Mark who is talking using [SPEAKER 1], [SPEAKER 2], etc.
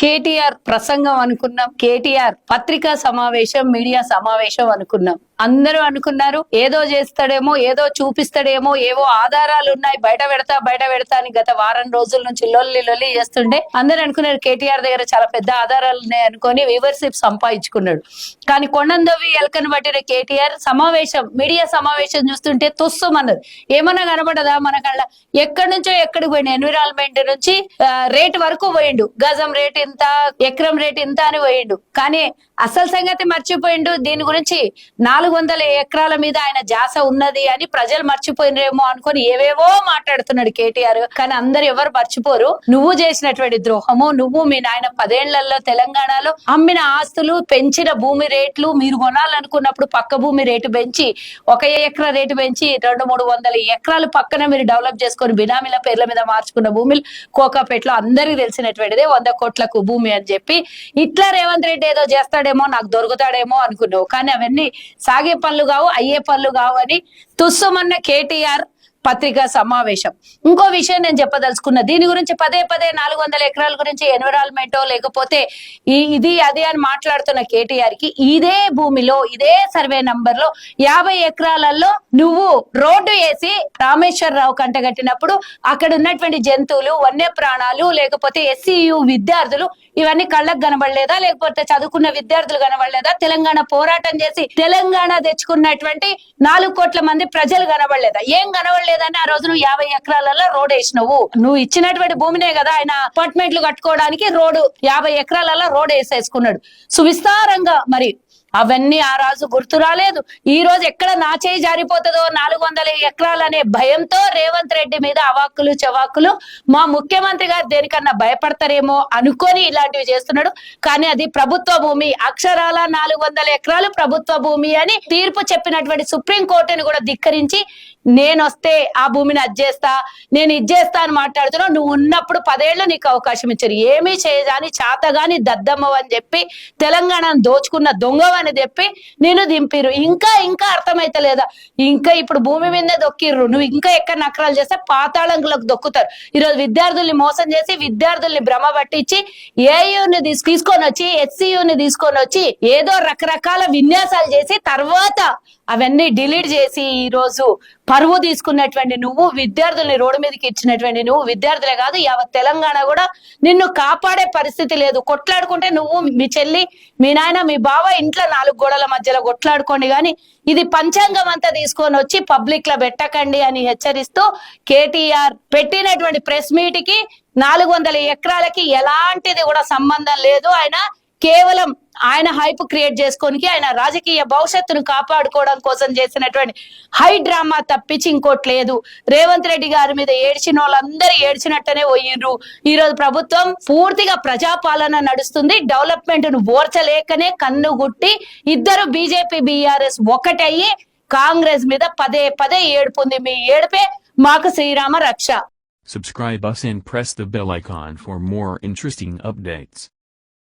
[SPEAKER 1] కేటీఆర్ ప్రసంగం అనుకున్నాం కేటీఆర్ పత్రికా సమావేశం మీడియా సమావేశం అనుకున్నాం. అందరూ అనుకున్నారు ఏదో చేస్తాడేమో ఏదో చూపిస్తాడేమో ఏవో ఆధారాలు ఉన్నాయి బయట పెడతా బయట పెడతా అని గత వారం రోజుల నుంచి లొల్లి లొల్లి చేస్తుండే. అందరూ అనుకున్నారు కేటీఆర్ దగ్గర చాలా పెద్ద ఆధారాలు ఉన్నాయి అనుకొని వ్యూవర్షిప్ సంపాదించుకున్నాడు. కానీ కొండందవి ఎలకను పట్టిన కేటీఆర్ సమావేశం మీడియా సమావేశం చూస్తుంటే తుస్సుమన్నది ఏమన్నా కనబడదా మన కళ్ళ? ఎక్కడి నుంచో ఎక్కడికి పోయిండు? ఎన్విరాన్మెంట్ నుంచి రేట్ వరకు పోయిండు. గజం రేట్ ఇంత ఎకరం రేట్ ఇంత అని పోయిండు. కానీ అసలు సంగతి మర్చిపోయిండు. దీని గురించి నాలుగు వందల ఎకరాల మీద ఆయన జాస ఉన్నది అని ప్రజలు మర్చిపోయినరేమో అనుకొని ఏవేవో మాట్లాడుతున్నాడు కేటీఆర్. కానీ అందరు ఎవరు మర్చిపోరు. నువ్వు చేసినటువంటి ద్రోహము నువ్వు మీ నాయన పదేళ్ళలో తెలంగాణలో అమ్మిన ఆస్తులు పెంచిన భూమి రేట్లు మీరు కొనాలనుకున్నప్పుడు పక్క భూమి రేటు పెంచి ఒక ఎకరా రేటు పెంచి రెండు మూడు వందల ఎకరాలు పక్కన మీరు డెవలప్ చేసుకొని బినామీల పేర్ల మీద మార్చుకున్న భూమిలు కోకాపేటలో అందరికీ తెలిసినటువంటిదే వంద కోట్లకు భూమి అని చెప్పి ఇట్లా రేవంత్ రెడ్డి ఏదో చేస్తాడేమో నాకు దొరుకుతాడేమో అనుకున్నావు. కానీ అవన్నీ సాగే పనులు కావు అయ్యే పనులు కావు అని తుస్సుమన్న కేటీఆర్ పత్రికా సమావేశం. ఇంకో విషయం నేను చెప్పదలుచుకున్నా దీని గురించి పదే పదే నాలుగు వందల ఎకరాల గురించి ఎన్విరాన్మెంట్ లేకపోతే ఈ ఇది అదే అని మాట్లాడుతున్న కేటీఆర్కి ఇదే భూమిలో ఇదే సర్వే నంబర్లో యాభై ఎకరాలలో నువ్వు రోడ్డు వేసి రామేశ్వరరావు కంటగట్టినప్పుడు అక్కడ ఉన్నటువంటి జంతువులు వన్య ప్రాణాలు లేకపోతే ఎస్సీయు విద్యార్థులు ఇవన్నీ కళ్ళకు కనబడలేదా? లేకపోతే చదువుకున్న విద్యార్థులు కనబడలేదా? తెలంగాణ పోరాటం చేసి తెలంగాణ తెచ్చుకున్నటువంటి నాలుగు కోట్ల మంది ప్రజలు కనబడలేదా? ఏం కనబడలేదు? లేదని ఆ రోజు నువ్వు యాభై ఎకరాలలో రోడ్ వేసినవు. నువ్వు ఇచ్చినటువంటి భూమినే కదా ఆయన అపార్ట్మెంట్లు కట్టుకోవడానికి రోడ్డు యాభై ఎకరాలలో రోడ్ వేసేసుకున్నాడు. సువిస్తారంగా మరి. అవన్నీ ఆ రాజు గుర్తు రాలేదు. ఈ రోజు ఎక్కడ నా చేయి జారిపోతుందో నాలుగు వందల ఎకరాలనే భయంతో రేవంత్ రెడ్డి మీద అవాక్కులు చవాకులు మా ముఖ్యమంత్రి గారు దేనికన్నా భయపడతారేమో అనుకొని ఇలాంటివి చేస్తున్నాడు. కానీ అది ప్రభుత్వ భూమి. అక్షరాల నాలుగు వందల ఎకరాలు ప్రభుత్వ భూమి అని తీర్పు చెప్పినటువంటి సుప్రీంకోర్టుని కూడా ధిక్కరించి నేను వస్తే ఆ భూమిని అజ్జేస్తా నేను ఇజ్జేస్తా అని మాట్లాడుతున్నావు. నువ్వు ఉన్నప్పుడు పదేళ్ళు నీకు అవకాశం ఇచ్చారు. ఏమీ చేయగాని చాతగాని దద్దమ్మవు అని చెప్పి తెలంగాణను దోచుకున్న దొంగవని చెప్పి నేను దింపిరు ఇంకా ఇంకా అర్థమైతలేదా? ఇంకా ఇప్పుడు భూమి మీదే దొక్కిర్రు. నువ్వు ఇంకా ఎక్కడ నకరాలు చేస్తే పాతాళంకులకు దొక్కుతారు. ఈరోజు విద్యార్థుల్ని మోసం చేసి విద్యార్థుల్ని భ్రమ పట్టించి ఏయుని తీసుకొని వచ్చి హెచ్సియుని తీసుకొని వచ్చి ఏదో రకరకాల విన్యాసాలు చేసి తర్వాత అవన్నీ డిలీట్ చేసి ఈ రోజు పరువు తీసుకున్నటువంటి నువ్వు విద్యార్థుల్ని రోడ్డు మీదకి ఇచ్చినటువంటి నువ్వు విద్యార్థులే కాదు యావత్ తెలంగాణ కూడా నిన్ను కాపాడే పరిస్థితి లేదు. కొట్లాడుకుంటే నువ్వు మీ చెల్లి మీ నాయన మీ బావ ఇంట్లో నాలుగు గోడల మధ్యలో కొట్లాడుకోండి కానీ ఇది పంచాంగం అంతా తీసుకొని వచ్చి పబ్లిక్లో పెట్టకండి అని హెచ్చరిస్తూ కేటీఆర్ పెట్టినటువంటి ప్రెస్ మీట్కి నాలుగు వందల ఎకరాలకి ఎలాంటిది కూడా సంబంధం లేదు. ఆయన కేవలం ఆయన హైప్ క్రియేట్ చేసుకోనికి ఆయన రాజకీయ భవిష్యత్తును కాపాడుకోవడం కోసం చేసినటువంటి హై డ్రామా తప్పించి ఇంకోటి లేదు. రేవంత్ రెడ్డి గారి మీద ఏడ్చిన వాళ్ళందరూ ఏడ్చినట్టనే పోయిండ్రు ఈ రోజు ప్రభుత్వం పూర్తిగా ప్రజాపాలన నడుస్తుంది. డెవలప్మెంట్ను ఓర్చలేకనే కన్ను గుట్టి ఇద్దరు బీజేపీ బీఆర్ఎస్ ఒకటయ్యి. కాంగ్రెస్ మీద పదే పదే ఏడుపుంది మీ ఏడుపే మాకు శ్రీరామ రక్ష.
[SPEAKER 2] Subscribe us and press the bell icon for more interesting updates.